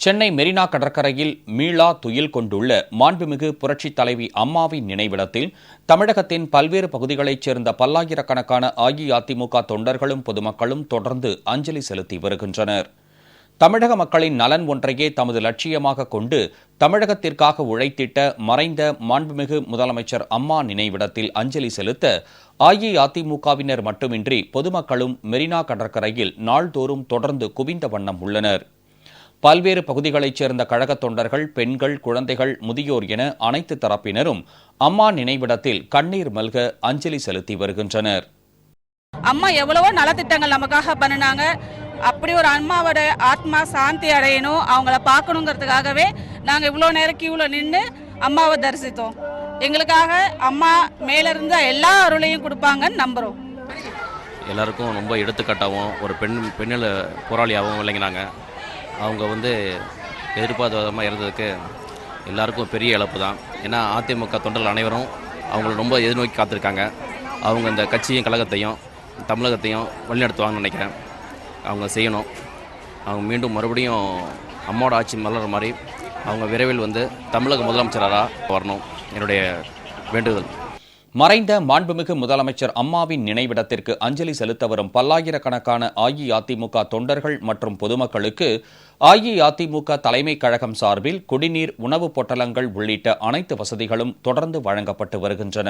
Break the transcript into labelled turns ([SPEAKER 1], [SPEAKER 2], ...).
[SPEAKER 1] சென்னை மெரினா கடற்கரையில் மீளா துயில் கொண்டுள்ள மாண்புமிகு புரட்சித் தலைவி அம்மாவின் நினைவிடத்தில் தமிழகத்தின் பல்வேறு பகுதிகளைச் சேர்ந்த பல்லாயிரக்கணக்கான அஇஅதிமுக தொண்டர்களும் பொதுமக்களும் தொடர்ந்து அஞ்சலி செலுத்தி வருகின்றனர். தமிழக மக்களின் நலன் ஒன்றையே தமது லட்சியமாக கொண்டு தமிழகத்திற்காக உழைத்திட்ட மறைந்த மாண்புமிகு முதலமைச்சர் அம்மா நினைவிடத்தில் அஞ்சலி செலுத்த அஇஅதிமுகவினர் மட்டுமின்றி பொதுமக்களும் மெரினா கடற்கரையில் நாள்தோறும் தொடர்ந்து குவிந்த வண்ணம் உள்ளனர். பல்வேறு பகுதிகளைச் சேர்ந்த கழகத் தொண்டர்கள் பெண்கள் குழந்தைகள் முதியோர் என அனைத்து தரப்பினரும் அம்மா நினைவிடத்தில் கண்ணீர் மல்க அஞ்சலி செலுத்தி வருகின்றனர்.
[SPEAKER 2] அம்மா எவ்வளவோ நலத்திட்டங்கள் நமக்காக பண்ணினாங்க. அப்படி ஒரு அம்மாவோட ஆத்மா சாந்தி அடையணும் அவங்கள பார்க்கணுங்கிறதுக்காகவே நாங்கள் இவ்வளோ நேரம் கியூவில் நின்று அம்மாவை தரிசித்தோம். எங்களுக்காக அம்மா மேலிருந்த எல்லா அருளையும் கொடுப்பாங்கன்னு நம்புகிறோம்
[SPEAKER 3] எல்லாருக்கும் ரொம்ப எடுத்துக்காட்டாகவும் ஒரு பெண் பெண்ணில் போராளியாகவும் விளங்கினாங்க. அவங்க வந்து எதிர்பார்த்த விதமாக இருந்ததுக்கு எல்லாருக்கும் பெரிய இழப்பு தான். ஏன்னா அதிமுக தொண்டர்கள் அனைவரும் அவங்கள ரொம்ப எதிர்நோக்கி காத்திருக்காங்க. அவங்க இந்த கட்சியும் கழகத்தையும் தமிழகத்தையும் வழிநடத்துவாங்கன்னு நினைக்கிறேன். அவங்க செய்யணும். அவங்க மீண்டும் மறுபடியும் அம்மாவோட ஆட்சி மலர்ற மாதிரி அவங்க விரைவில் வந்து தமிழக முதலமைச்சராக வரணும். என்னுடைய வேண்டுதல்
[SPEAKER 1] மறைந்த மாண்புமிகு முதலமைச்சர் அம்மாவின் நினைவிடத்திற்கு அஞ்சலி செலுத்த வரும் பல்லாயிரக்கணக்கான அஇஅதிமுக தொண்டர்கள் மற்றும் பொதுமக்களுக்கு அஇஅதிமுக தலைமைக் கழகம் சார்பில் குடிநீர் உணவுப் பொட்டலங்கள் உள்ளிட்ட அனைத்து வசதிகளும் தொடர்ந்து வழங்கப்பட்டு வருகின்றன.